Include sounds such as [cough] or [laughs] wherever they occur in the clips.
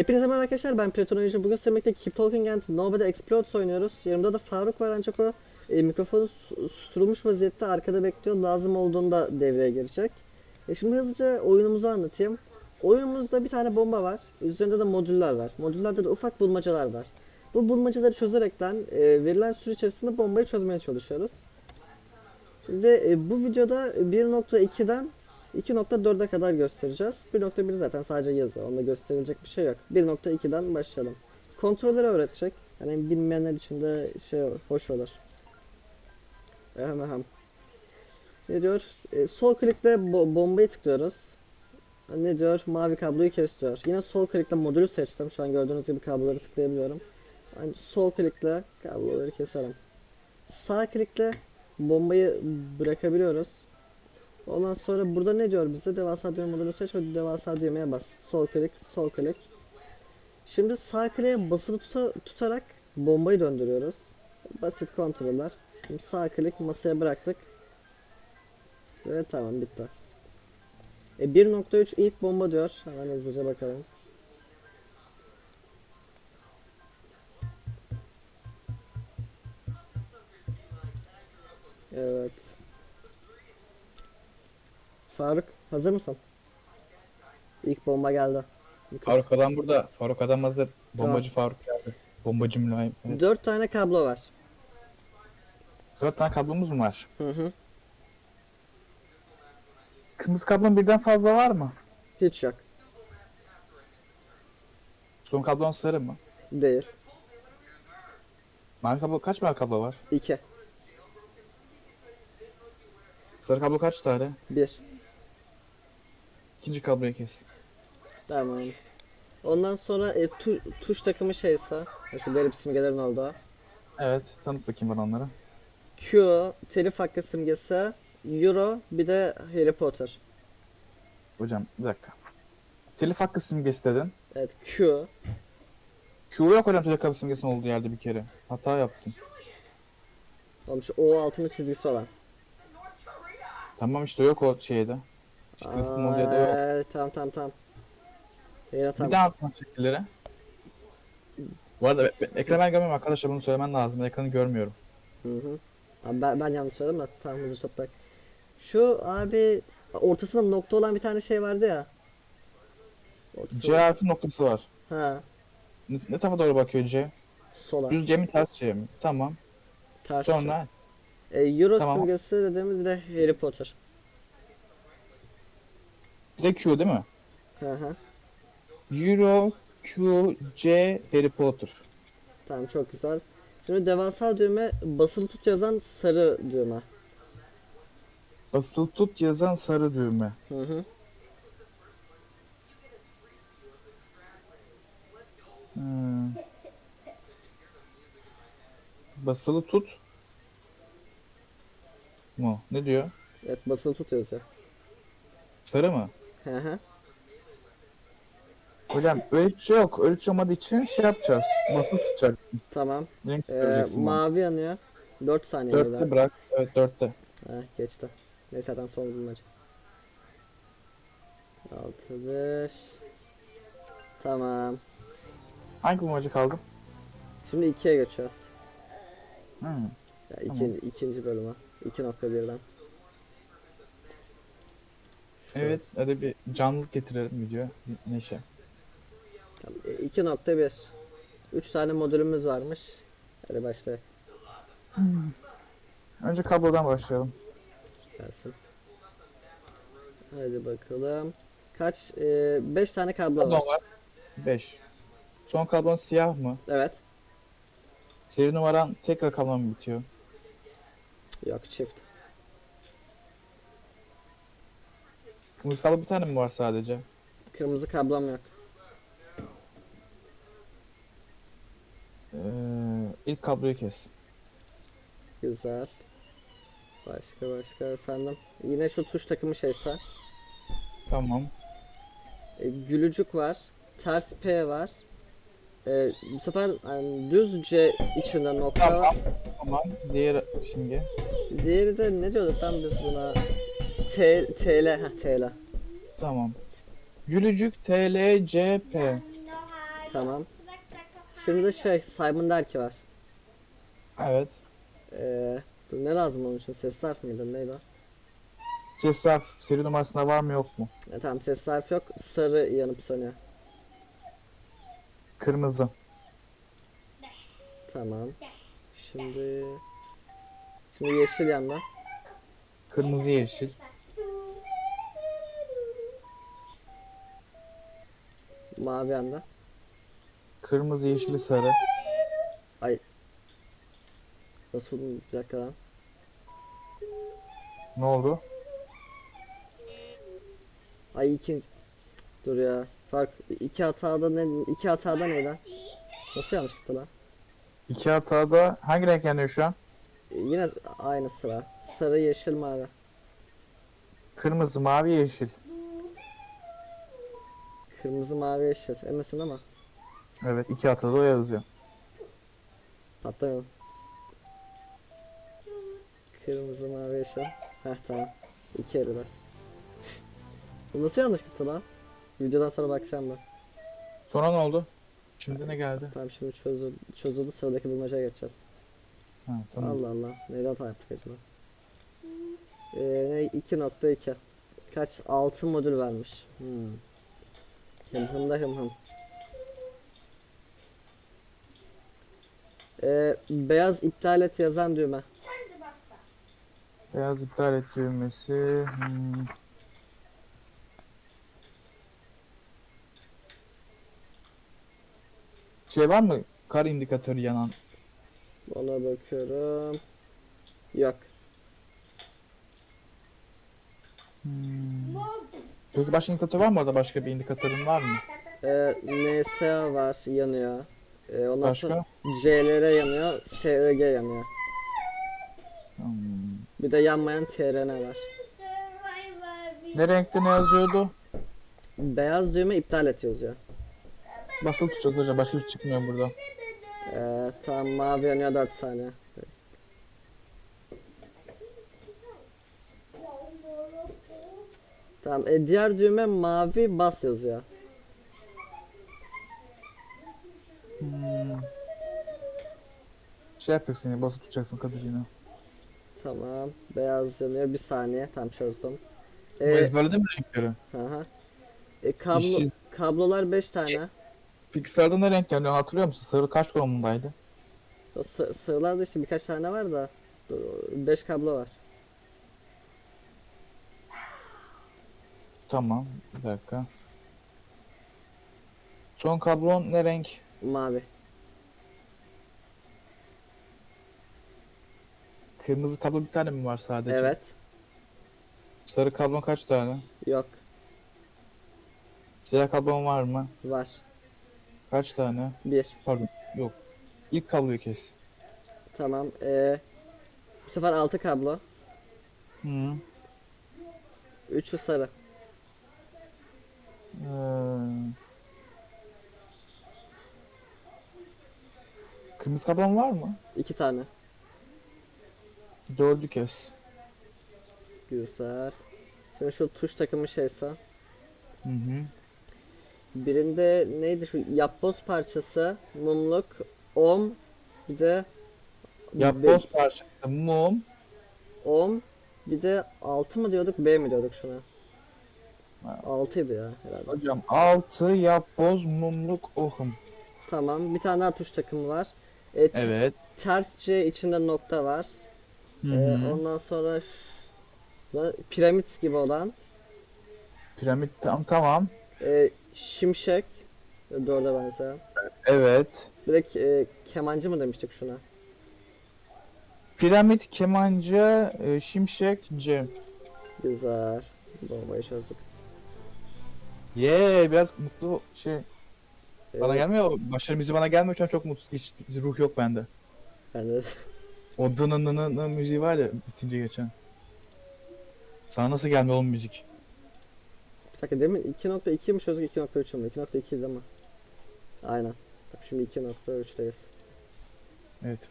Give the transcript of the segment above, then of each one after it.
Hepinize merhaba arkadaşlar ben Platon Oyuncu. Bugün sizinle birlikte Keep Talking and Nobody Explodes oynuyoruz. Yanımda da Faruk var ancak o e, mikrofonu su- susturulmuş vaziyette arkada bekliyor. Lazım olduğunda devreye girecek. E şimdi hızlıca oyunumuzu anlatayım. Oyunumuzda bir tane bomba var. Üzerinde de modüller var. Modüllerde de ufak bulmacalar var. Bu bulmacaları çözerekten e, verilen süre içerisinde bombayı çözmeye çalışıyoruz. Şimdi e, bu videoda 1.2'den 2.4'e kadar göstereceğiz. 1.1 zaten sadece yazı. Onda gösterilecek bir şey yok. 1.2'den başlayalım. Kontrolleri öğretecek. Yani bilmeyenler için de şey hoş olur. Ehem ehem. Ne diyor? E, sol klikle bo- bombayı tıklıyoruz. Ne diyor? Mavi kabloyu kes diyor. Yine sol klikle modülü seçtim. Şu an gördüğünüz gibi kabloları tıklayabiliyorum. Yani sol klikle kabloları keserim. Sağ klikle bombayı bırakabiliyoruz. Ondan sonra burada ne diyor bize? Devasa düğme modunu seç ve devasa düğmeye bas. Sol klik, sol klik. Şimdi sağ kliğe basılı tuta- tutarak bombayı döndürüyoruz. Basit kontroller. Şimdi sağ klik masaya bıraktık. Ve tamam bitti. E 1.3 ilk bomba diyor. Hemen hızlıca bakalım. Evet. Faruk hazır mısın? İlk bomba geldi. Faruk adam burada. Faruk adam hazır. Bombacı Faruk geldi. Bombacı mülayim. Evet. Dört tane kablo var. Dört tane kablomuz mu var? Hı hı. Kırmızı kablon birden fazla var mı? Hiç yok. Son kablon sarı mı? Değil. Mavi kablo kaç mavi kablo var? İki. Sarı kablo kaç tane? Bir. İkinci kabloyu kes. Tamam. Ondan sonra e, tu- tuş takımı şeyse, şu garip simgelerin olduğu. Evet tanıt bakayım bana onları. Q, telif hakkı simgesi, Euro, bir de Harry Potter. Hocam bir dakika. Telif hakkı simgesi dedin. Evet Q. Q yok hocam telif hakkı simgesinin olduğu yerde bir kere. Hata yaptım. Olmuş o altında çizgisi olan. Tamam işte yok o şeyde. İşte telifin olduğu yerde yok. Aa, tamam tamam tamam. Bir tamam. daha atma şekilleri. Bu arada be- be- ekranı ben görmüyorum arkadaşlar bunu söylemen lazım. Ben ekranı görmüyorum. Hı hı. Abi ben, ben yanlış söyledim de tamam hızlı toprak. Şu abi ortasında nokta olan bir tane şey vardı ya. Ortasında- C harfi noktası var. Ha, Ne, ne tarafa doğru bakıyor C? sola. Düz C mi ters C mi? Tamam. Ters Sonra E, Euro Tamam. simgesi dediğimiz bir de Harry Potter. Bir de Q değil mi? Hı hı. Euro, Q, C, Harry Potter. Tamam çok güzel. Şimdi devasa düğme basılı tut yazan sarı düğme. Basılı tut yazan sarı düğme. Hı hı. Hmm. Basılı tut. Mu? Ne diyor? Evet basılı tut yazıyor. Sarı mı? Hı hı. Hocam şey yok. Şey olmadığı için şey yapacağız. Basılı tutacaksın. Tamam. Renk Ee, göreceksin. bana. mavi yanıyor. 4 saniye Dörtte bırak. Evet dörtte. Heh, geçti. Neyse zaten son bulmaca. 6 5 Tamam. Hangi bulmaca kaldı? Şimdi 2'ye geçiyoruz. Hmm. Ya iki, Tamam. ikinci bölüme. 2.1'den. Evet, hadi bir canlılık getirelim video. Neşe. Tamam, e, 2.1 3 tane modülümüz varmış. Hadi başlayalım. Önce kablodan Gelsin. başlayalım. Hadi bakalım. Kaç? 5 tane kablo Kablo var. var. 5. Son kablon siyah mı? Evet. Seri numaran tekrar kablon mu bitiyor? Yok çift. Kırmızı kablo bir tane mi var sadece? Kırmızı kablom yok. Ee, ilk kabloyu kes. Güzel. Başka başka efendim. Yine şu tuş takımı şeyse. Tamam. E, gülücük var. Ters P var. E, bu sefer yani düz C içinde nokta. Tamam. Tamam. Diğer şimdi. Diğeri de ne diyorduk lan biz buna? T, TL. Heh, TL. Tamam. Gülücük TLCP. Tamam. Şimdi de şey Simon der ki var. Evet. Ee, dur ne lazım onun için? Ses harf miydi? Neydi o? Ses harf seri numarasında var mı yok mu? E, tamam ses harf yok. Sarı yanıp sönüyor. Kırmızı. Tamam. Şimdi Şimdi yeşil yanda. Kırmızı yeşil. Mavi yanda. Kırmızı yeşili sarı. Nasıl bir dakika lan. Ne oldu? Ay ikinci. Dur ya. Fark iki hatada ne iki hatada ne lan? Nasıl yanlış gitti lan? İki hatada hangi renk yanıyor şu an? E, Yine aynı sıra. Sarı, yeşil, mavi. Kırmızı, mavi, yeşil. Kırmızı, mavi, yeşil. Emesin ama. Evet iki hatada o yazıyor. Patlamayalım. Kırmızı, mavi, yeşil. Heh tamam. İki eriler. Bu nasıl yanlış gitti lan? Videodan sonra bakacağım ben. Sonra ne oldu? Şimdi ne geldi? Tamam şimdi çözüldü, çözüldü sıradaki bulmacaya geçeceğiz. Ha, tamam. Allah Allah. Neyden hata yaptık acaba? Ee, ne 2.2 Kaç? 6 modül vermiş. Hmm. Hım hım da hım hım. Ee, beyaz iptal et yazan düğme. Beyaz iptal et düğmesi. Hmm. Şey var mı? Kar indikatörü yanan. Ona bakıyorum. Yok. Hmm. Peki başka indikatör var mı orada? Başka bir indikatörün var mı? Ee, NSA var yanıyor. Ee, ondan sonra Başka? CLR yanıyor. SÖG yanıyor. Hmm. Bir de yanmayan TRN var. Ne renkte ne yazıyordu? Beyaz düğme iptal et yazıyor. Basılı tutacağız hocam. Başka bir şey çıkmıyor burada. Ee, tamam mavi yanıyor 4 saniye. Tamam e, diğer düğme mavi bas yazıyor. Hmm. Şey yapacaksın ya, basılı tutacaksın kadıcığını. Tamam beyaz yanıyor bir saniye tam çözdüm. Bu Ee, ezberledin mi renkleri? aha. E, kablo, İşsiz. kablolar 5 tane. Pixar'da ne renk yanıyor hatırlıyor musun? Sarı kaç konumundaydı? O sı- sığırlarda işte birkaç tane var da 5 kablo var. Tamam. Bir dakika. Son kablon ne renk? Mavi. Kırmızı kablo bir tane mi var sadece? Evet. Sarı kablon kaç tane? Yok. Siyah kablon var mı? Var. Kaç tane? 1. Pardon. Yok. İlk kabloyu kes. Tamam. Ee, bu sefer 6 kablo. Hı. 3'ü sarı. Ee... Kırmızı kablon var mı? 2 tane. Dördü kes. Güzel. Şimdi şu tuş takımı şeyse. Hı hı. Birinde neydi şu yapboz parçası, mumluk, om, bir de Yapboz parçası, mum. om, bir de 6 mı diyorduk, B mi diyorduk şuna? 6'ydı ya herhalde. Hocam altı yapboz, mumluk, ohum. Tamam, bir tane daha tuş takımı var. E, t- Evet. Ters C içinde nokta var. Hı E, hı. ondan sonra ş- piramit gibi olan Piramit tam tamam. e, şimşek e, dörde benzeyen. Evet. Bir de ke- e, kemancı mı demiştik şuna? Piramit, kemancı, e, şimşek, cem. Güzel. Bombayı çözdük. Ye biraz mutlu şey. Bana gelmiyor. Başarı müziği bana gelmiyor şu an çok mutlu. Hiç ruh yok bende. Ben de O dının dının dının müziği var ya bitince geçen. Sana nasıl gelmiyor oğlum müzik? Bir dakika demin 2.2 mi çözdük 2.3 mü? 2.2 değil mi? Aynen. Bak şimdi 2.3'teyiz. Evet.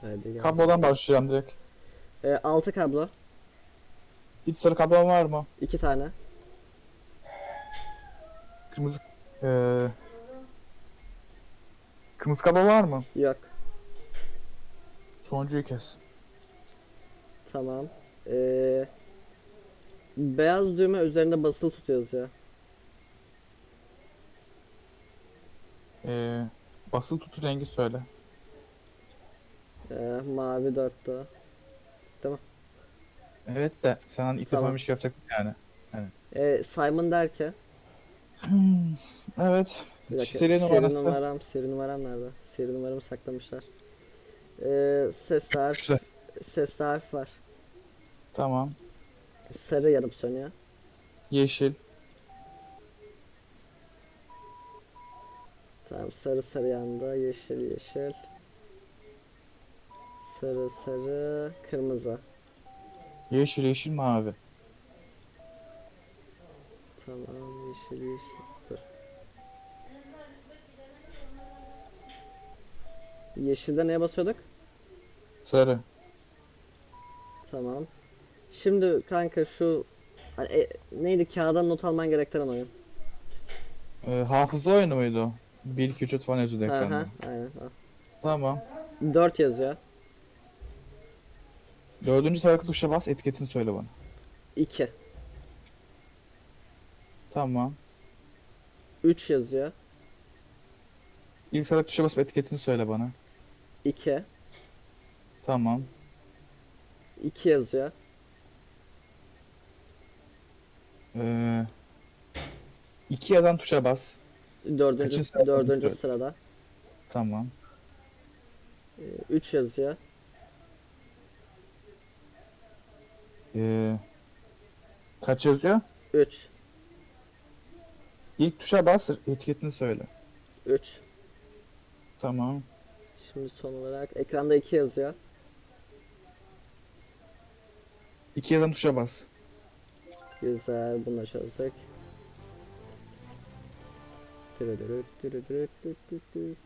Hadi gel. Kablodan başlayacağım direkt. E, 6 kablo. İç sarı kablon var mı? 2 tane. Kırmızı eee Kırmızı kablo var mı? Yok. Sonuncuyu kes. Tamam. Ee, beyaz düğme üzerinde basılı tutuyoruz ya. Eee basılı tutu rengi söyle. Ee, mavi dörtte. Evet de sen hani ilk Tamam. defaymış yapacaktın yani. Ee, Simon derken. Evet. Bir dakika. Seri Seri numarası. numaram, seri numaram nerede? Seri numaramı saklamışlar. Ee, sesli harf, Güzel. sesli harf var. Tamam. Sarı yanıp sönüyor. Yeşil. Tamam sarı sarı yandı. Yeşil yeşil. Sarı sarı kırmızı. Yeşil yeşil mavi. Tamam yeşil yeşil. Dur. Yeşilde neye basıyorduk? Sarı. Tamam. Şimdi kanka şu hani, e, neydi kağıdan not alman gerektiren oyun. Ee, hafıza oyunu muydu? o? 1 2 3 4 falan yazıyordu Aha, ekranda. aynen. Tamam. 4 yazıyor. Dördüncü sarı tuşa bas etiketini söyle bana. 2. Tamam. 3 yazıyor. İlk sarı tuşa basıp etiketini söyle bana. 2. Tamam. 2 yazıyor. Ee, iki yazan tuşa bas. Dördüncü, sırada dördüncü sırada. Tamam. 3 yazıyor. Ee, kaç yazıyor? 3. İlk tuşa bas etiketini söyle. 3. Tamam. Şimdi son olarak ekranda 2 yazıyor. İki yazan tuşa bas. Güzel. Bunu da çözdük. Dürüdürüt, dürüdürüt, düt.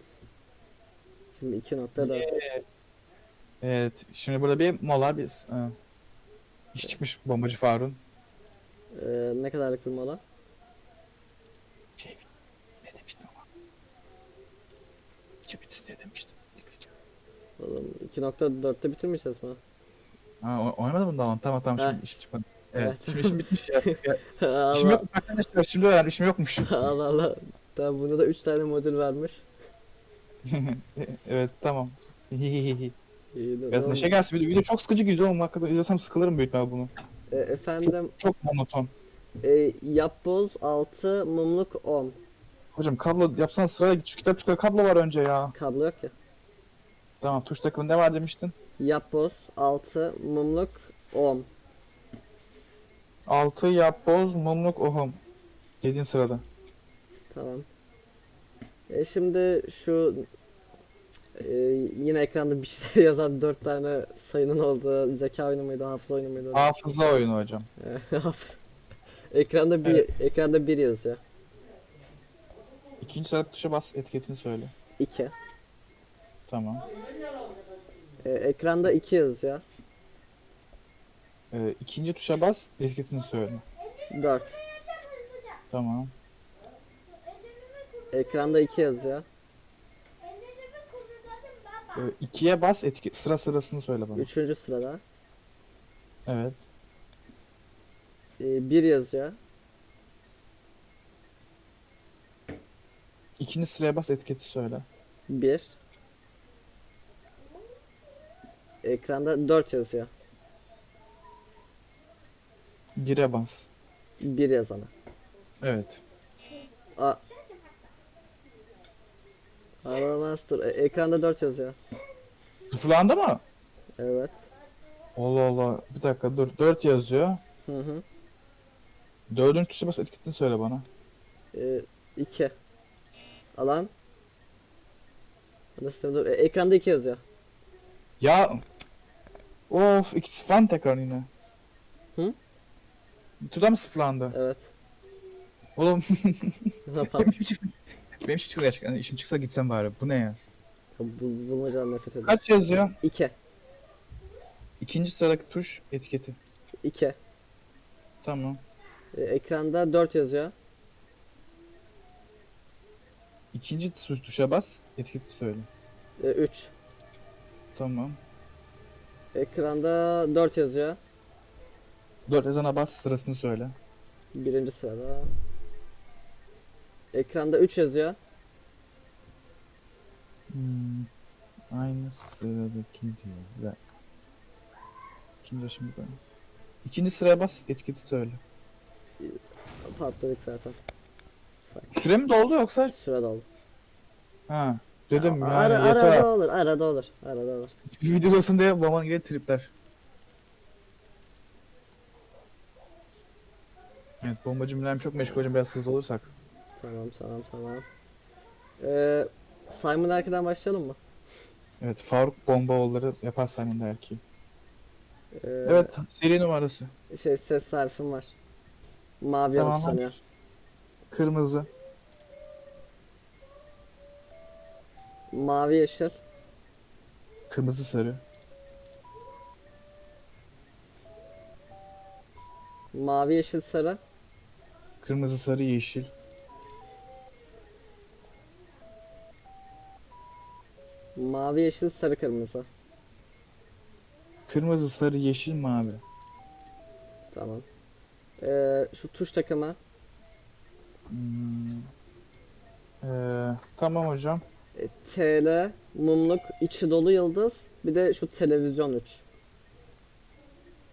Şimdi 2.4. Evet. Şimdi burada bir mola bir e, iş çıkmış bombacı Faruk'un. Ee, ne kadarlık bir mola? Şey, ne demiştim ama? Video bitsin diye demiştim. Oğlum 2.4'te bitirmeyeceğiz mi? Ha, o- oynamadı mı daha onu? Tamam tamam şimdi işim çıkmadı. [laughs] Evet, Evet. şimdi işim bitmiş ya. [laughs] ya işim Allah, yokmuş arkadaşlar. Şimdi öğrendim işim yokmuş. [laughs] Allah Allah. Tamam bunda da 3 tane modül vermiş. evet tamam. İyi de Biraz neşe gelsin. Video, video çok sıkıcı gidiyor oğlum. Hakikaten izlesem sıkılırım büyük ihtimalle bunu. E, efendim Çok monoton. e, yapboz 6 mumluk 10. Hocam kablo yapsana sıraya git. Şu kitapçıkta kablo var önce ya. Kablo yok ya. Tamam tuş takımı ne var demiştin? Yapboz 6 mumluk 10. 6 yapboz mumluk ohum. 7. sırada. Tamam. E şimdi şu e, yine ekranda bir şeyler [laughs] yazan 4 tane sayının olduğu zeka oyunu muydu, hafıza oyunu muydu? Hafıza oyunu hocam. [laughs] Ekranda bir ekranda bir yazıyor. İkinci sırada tuşa bas etiketini söyle. 2. Tamam. E, ekranda 2 yazıyor. Ee, ikinci tuşa bas etiketini söyle. 4. Tamam. Ekranda 2 yazıyor. İkiye bas etiket sıra sırasını söyle bana. 3. sırada. Evet. 1 yazıyor. İkinci sıraya bas etiketi söyle. 1. Ekranda 4 yazıyor. Bire bas. 1 yazana. Evet. A Alamaz dur. E- ekranda 4 yazıyor. Sıfırlandı mı? Evet. Allah Allah. Bir dakika dur. 4 yazıyor. Hı hı. Dördüncü tuşa bas etiketini söyle bana. 2. Alan. Nasıl dur. E- ekranda 2 yazıyor. Ya Of ikisi falan tekrar yine. Hı? Tuda mı sıfırlandı? Evet. Oğlum [laughs] Ne yapalım? Benim işim çıksa, benim işim çıksa gerçekten işim çıksa gitsem bari. Bu ne ya? Bu, bulmacadan nefret ediyorum. Kaç yazıyor? 2. İkinci sıradaki tuş etiketi. 2. Tamam. E- ekranda 4 yazıyor. İkinci tuş, tuşa bas. Etiket söyle. 3. Tamam. Ekranda 4 yazıyor. 4 yazana bas sırasını söyle. Birinci sırada. Ekranda 3 yazıyor. Hmm. Aynı sıradaki diyor. Bir dakika. İkinci yaşım burada. İkinci sıraya bas etiketi söyle. Patladık zaten. Süre mi doldu yoksa? Süre doldu. Ha. Dedim yani Ara, yeter. arada olur, arada olur, arada olur. Video olsun diye baban gibi tripler. Evet bombacı mülayim çok meşgul hocam biraz hızlı olursak. Tamam, tamam, tamam. Ee, Simon Erke'den başlayalım mı? Evet Faruk Bombaoğulları yapar Simon Derki. Ee, Evet seri numarası. Şey ses tarifim var. Mavi Tamam, yanıp sanıyor. Kırmızı, Mavi yeşil. kırmızı sarı, Mavi yeşil sarı. kırmızı sarı yeşil, Mavi yeşil sarı kırmızı. kırmızı sarı yeşil mavi. Tamam. Ee, şu tuş takımı. Hmm. Ee, tamam hocam. E, TL, mumluk, içi dolu yıldız. Bir de şu televizyon 3.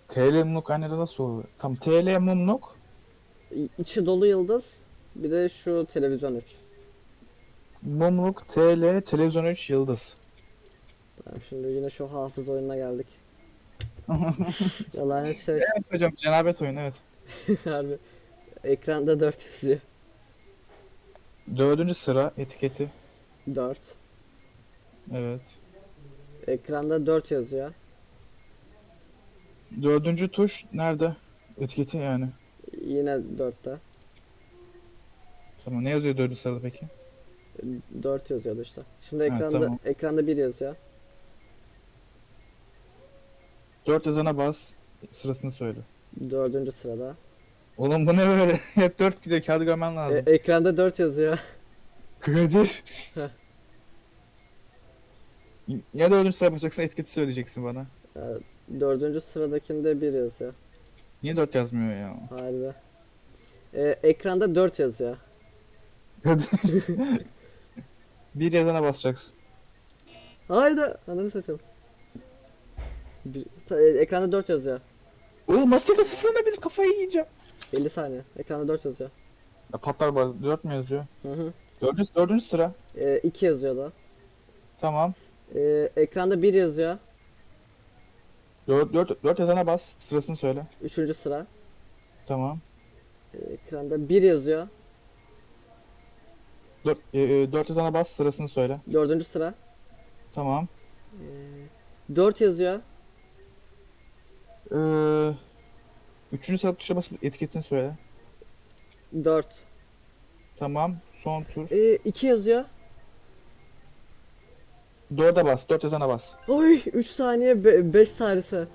TL mumluk annede nasıl oluyor? Tam TL mumluk, İ- İçi dolu yıldız. Bir de şu televizyon 3. mumluk, TL, televizyon 3 yıldız. Tamam şimdi yine şu hafız oyununa geldik. [laughs] Yalan şey. Evet hocam cenabet oyunu evet. [laughs] Harbi. Ekranda 4 yazıyor. Dördüncü sıra etiketi. 4. Evet. Ekranda 4 yazıyor. Dördüncü tuş nerede? Etiketi yani. Yine 4'te. Tamam ne yazıyor dördüncü sırada peki? 4 yazıyordu işte. Şimdi Ha, ekranda tamam. ekranda 1 yazıyor. Dört yazana bas. Sırasını söyle. 4. sırada. Oğlum bu ne böyle? [laughs] Hep dört gidiyor. Kağıdı görmen E, lazım. ekranda 4 yazıyor. [laughs] Kadir. Ya dördüncü sıra basacaksın etiketi söyleyeceksin bana. 4. sıradakinde 1 yazıyor. Niye dört yazmıyor ya? Harbi. E, ekranda 4 yazıyor. Kadir. [laughs] bir yazana basacaksın. Haydi. Ananı satayım. Bir, ta- e, ekranda 4 yazıyor. Oğlum Mastika sıfırına bir kafayı yiyeceğim. 50 saniye. Ekranda 4 yazıyor. Ya patlar bari. Dört mü yazıyor? Hı hı. Dördüncü, dördüncü sıra. E, 2 yazıyor da. Tamam. E, ekranda 1 yazıyor. Dört, dört, dört yazana bas. Sırasını söyle. 3. sıra. Tamam. E, ekranda 1 yazıyor. Dört, e, e, dört yazana bas. Sırasını söyle. 4. sıra. Tamam. 4 yazıyor. Ee, üçüncü sıra tuşa basıp etiketini söyle. 4. Tamam. Son tur. E, 2 yazıyor. Dörde bas. Dört yazana bas. Oy 3 saniye 5 salise.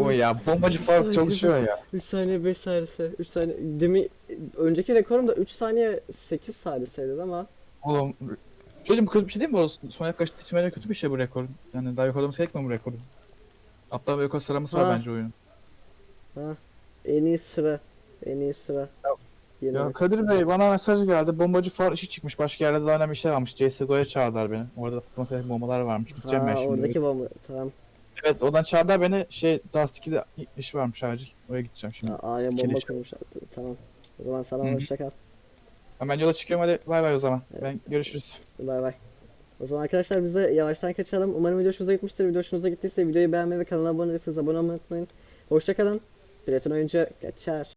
O ya bombacı Faruk çalışıyor ya. 3 saniye 5 salise. 3 saniye. Demi önceki rekorum da 3 saniye 8 saliseydi ama Oğlum Çocuğum kötü bir şey değil mi bu? Son yaklaşık içmece kötü bir şey bu rekor. Yani daha yakalaması gerekmiyor mu rekoru? Hatta bir rekor sıraması var Ha. bence oyunun. en iyi sıra. En iyi sıra. Yeni Ya. Kadir Bey bana mesaj geldi. Bombacı Faruk işi çıkmış. Başka yerde daha önemli işler varmış. CSGO'ya çağırdılar beni. Orada patlaması bombalar varmış. Gideceğim ben Ha, şimdi. oradaki bomba. Tamam. Evet oradan çağırdılar beni. Şey Dust 2'de iş varmış acil. Oraya gideceğim şimdi. Ha, A'ya bomba Keleş. koymuşlar. Tamam. O zaman sana Hı hı. hoşça kal. Hemen yola çıkıyorum hadi bay bay o zaman. Ben görüşürüz. Bay bay. O zaman arkadaşlar biz de yavaştan kaçalım. Umarım video hoşunuza gitmiştir. Video hoşunuza gittiyse videoyu beğenmeyi ve kanala abone değilseniz abone olmayı unutmayın. Hoşça kalın. Platon oyuncu kaçar.